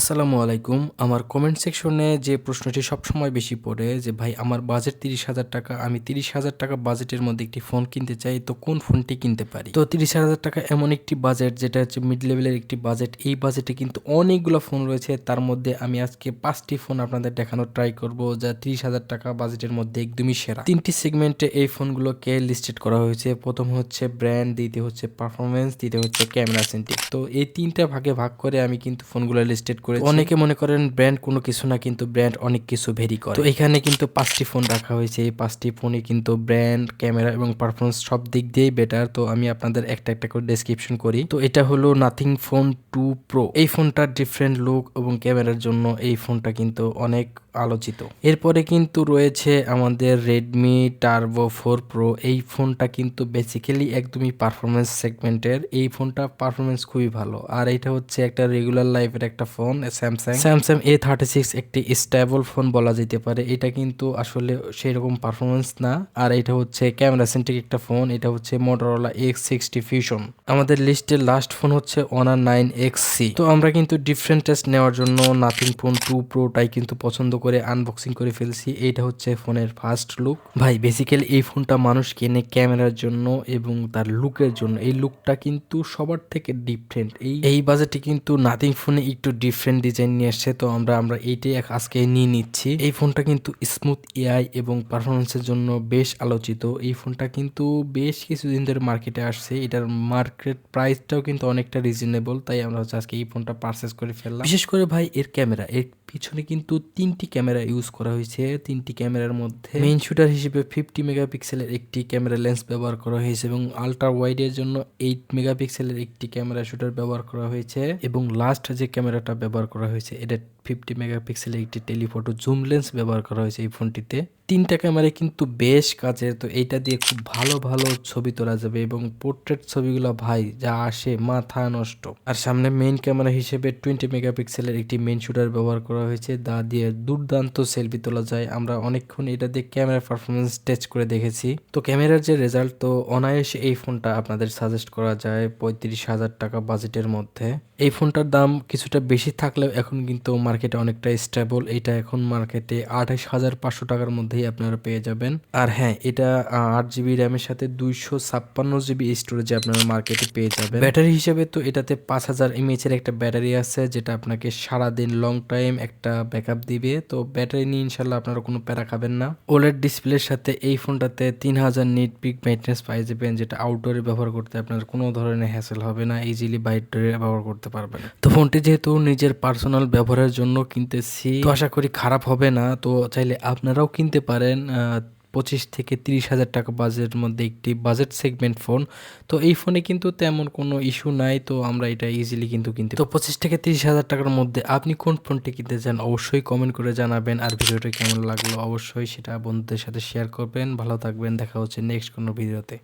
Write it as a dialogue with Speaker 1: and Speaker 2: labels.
Speaker 1: আসসালামু আলাইকুম। আমার কমেন্ট সেকশনে যে প্রশ্নটি সবসময় বেশি পড়ে যে, ভাই, আমার বাজেট তিরিশ হাজার টাকা, আমি তিরিশ হাজার টাকা বাজেটের মধ্যে একটি ফোন কিনতে চাই, তো কোন ফোনটি কিনতে পারি? তো তিরিশ হাজার টাকা এমন একটি বাজেট যেটা হচ্ছে মিড লেভেলের একটি বাজেট এই বাজেটে কিন্তু অনেকগুলো ফোন রয়েছে। তার মধ্যে আমি আজকে পাঁচটি ফোন আপনাদের দেখানোর ট্রাই করব, যা তিরিশ হাজার টাকা বাজেটের মধ্যে একদমই সেরা। তিনটি সেগমেন্টে এই ফোনগুলোকে লিস্টেড করা হয়েছে। প্রথম হচ্ছে ব্র্যান্ড দ্বিতীয় হচ্ছে পারফরমেন্স তৃতীয় হচ্ছে ক্যামেরা সেন্টিক তো এই তিনটা ভাগে ভাগ করে আমি কিন্তু ফোনগুলো লিস্টেড করে অনেকে মনে করেন ব্র্যান্ড কোনো কিছু না কিন্তু ব্র্যান্ড অনেক কিছু ভেরি করে। তো এখানে কিন্তু পাঁচটি ফোন রাখা হয়েছে। এই পাঁচটি ফোনই কিন্তু ব্র্যান্ড ক্যামেরা এবং পারফরমেন্স সব দিক দিয়েই বেটার তো আমি আপনাদের একটা একটা করে ডেসক্রিপশন করি। তো এটা হলো নাথিং ফোন টু প্রো এই ফোনটার ডিফারেন্ট লুক এবং ক্যামেরার জন্য এই ফোনটা কিন্তু অনেক আলোচিত। এরপরে কিন্তু রয়েছে আমাদের রেডমি টার্বো ফোর প্রো এই ফোনটা কিন্তু বেসিক্যালি একদমই পারফরমেন্স সেগমেন্টের এই ফোনটা পারফরমেন্স খুবই ভালো। আর এটা হচ্ছে একটা রেগুলার লাইফের একটা phone Samsung Samsung A thirty six একটি স্টেবল ফোন বলা যেতে পারে। এটা কিন্তু আসলে সেরকম পারফরমেন্স না। আর এটা হচ্ছে ক্যামেরা সেন্ট্রিক একটা ফোন এটা হচ্ছে মোটরোলা এক্স সিক্সটি ফিউশন আমাদের লিস্টের লাস্ট ফোন হচ্ছে অনার নাইন এক্স সি তো আমরা কিন্তু ডিফারেন্ট টেস্ট নেওয়ার জন্য নাথিং ফোন টু প্রোটাই কিন্তু পছন্দ করে আনবক্সিং করে ফেলছি। এইটা হচ্ছে ফোনের ফার্স্ট লুক ভাই বেসিক্যালি এই ফোনটা মানুষ কেনে ক্যামেরার জন্য এবং তার লুকের জন্য। এই লুকটা কিন্তু সবার থেকে ডিফারেন্ট এই এই বাজেটে কিন্তু নাথিং ফোনে একটু ডিফারেন্ট ডিজাইন নিয়ে আসছে, তো আমরা আমরা এইটাই আজকে নিয়ে নিচ্ছি। এই ফোনটা কিন্তু স্মুথ এআই এবং পারফরমেন্সের জন্য বেশ আলোচিত। এই ফোনটা কিন্তু বেশ কিছুদিন ধরে মার্কেটে আসছে। এটার মার্কেট প্রাইসটাও কিন্তু অনেকটা রিজনেবল তাই আমরা হচ্ছে আজকে এই ফোনটা পারচেস করে ফেললাম। বিশেষ করে ভাই, এর ক্যামেরা এর পিছনে কিন্তু তিনটি ক্যামেরা ইউজ করা হয়েছে। তিনটি ক্যামেরার মধ্যে মেইন শুটার হিসেবে ফিফটি মেগাপিক্সেলের একটি ক্যামেরা লেন্স ব্যবহার করা হয়েছে এবং আলট্রা ওয়াইডের জন্য এইট মেগাপিক্সেলের একটি ক্যামেরা শুটার ব্যবহার করা হয়েছে। এবং লাস্ট যে ক্যামেরাটা ব্যবহার করা হয়েছে। এটা ফিফটি মেগাপিক্সেলের একটি টেলিফটো জুম লেন্স ব্যবহার করা হয়েছে এই ফোনটিতে। তিনটা ক্যামেরা কিন্তু বেশ কাজের, তো এইটা দিয়ে খুব ভালো ভালো ছবি তোলা যাবে এবং পোর্ট্রেট ছবিগুলো ভাই যা আসে মাথা নষ্ট। আর সামনে মেইন ক্যামেরা হিসেবে টোয়েন্টি মেগাপিক্সেলের একটি মেইন শুটার ব্যবহার করা হয়েছে দা দিয়ে দুর্দান্ত সেলফি তোলা যায়। আমরা অনেকক্ষণ এটা দিয়ে ক্যামেরা পারফরমেন্স টেস্ট করে দেখেছি। তো ক্যামেরার যে রেজাল্ট তো অনায়াসে এই ফোনটা আপনাদের সাজেস্ট করা যায় পঁয়ত্রিশ হাজার টাকা বাজেটের মধ্যে। এই ফোনটার দাম কিছুটা বেশি থাকলেও এখন কিন্তু মার্কেটে অনেকটা স্টেবল এটা এখন মার্কেটে আঠাশ হাজার পাঁচশো টাকার মধ্যেই আপনারা পেয়ে যাবেন। আর হ্যাঁ এটা আট জিবি র্যামের সাথে দুইশো ছাপ্পান্ন জিবি স্টোরেজে আপনারা মার্কেটে পেয়ে যাবেন। ব্যাটারি হিসেবে তো এটাতে পাঁচ হাজার এমএইচ এর একটা ব্যাটারি আছে, যেটা আপনাকে সারাদিন লং টাইম একটা ব্যাকআপ দিবে। তো ব্যাটারি নিয়ে ইনশাল্লাহ আপনারা কোনো প্যারা খাবেন না। ওলেড ডিসপ্লের সাথে এই ফোনটাতে তিন হাজার নিট পিক ব্রাইটনেস পাই যাবেন, যেটা আউটডোরে ব্যবহার করতে আপনার কোনো ধরনের হ্যাসেল হবে না ইজিলি বাইরে ব্যবহার করতে পারবেন। তো ফোনটি যেহেতু নিজের পার্সোনাল ব্যবহারের জন্য কিনতেছি। তো আশা করি খারাপ হবে না। তো চাইলে আপনারাও কিনতে পারেন পঁচিশ থেকে তিরিশ হাজার টাকা বাজেটের মধ্যে একটি বাজেট সেগমেন্ট ফোন তো এই ফোনে কিন্তু তেমন কোনো ইস্যু নাই তো আমরা এটা ইজিলি কিন্তু কিনতে তো পঁচিশ থেকে তিরিশ হাজার টাকার মধ্যে আপনি কোন ফোনটি কিনতে চান অবশ্যই কমেন্ট করে জানাবেন। আর ভিডিওটা কেমন লাগল অবশ্যই সেটা বন্ধুদের সাথে শেয়ার করবেন। ভালো থাকবেন দেখা হচ্ছে নেক্সট কোনো ভিডিওতে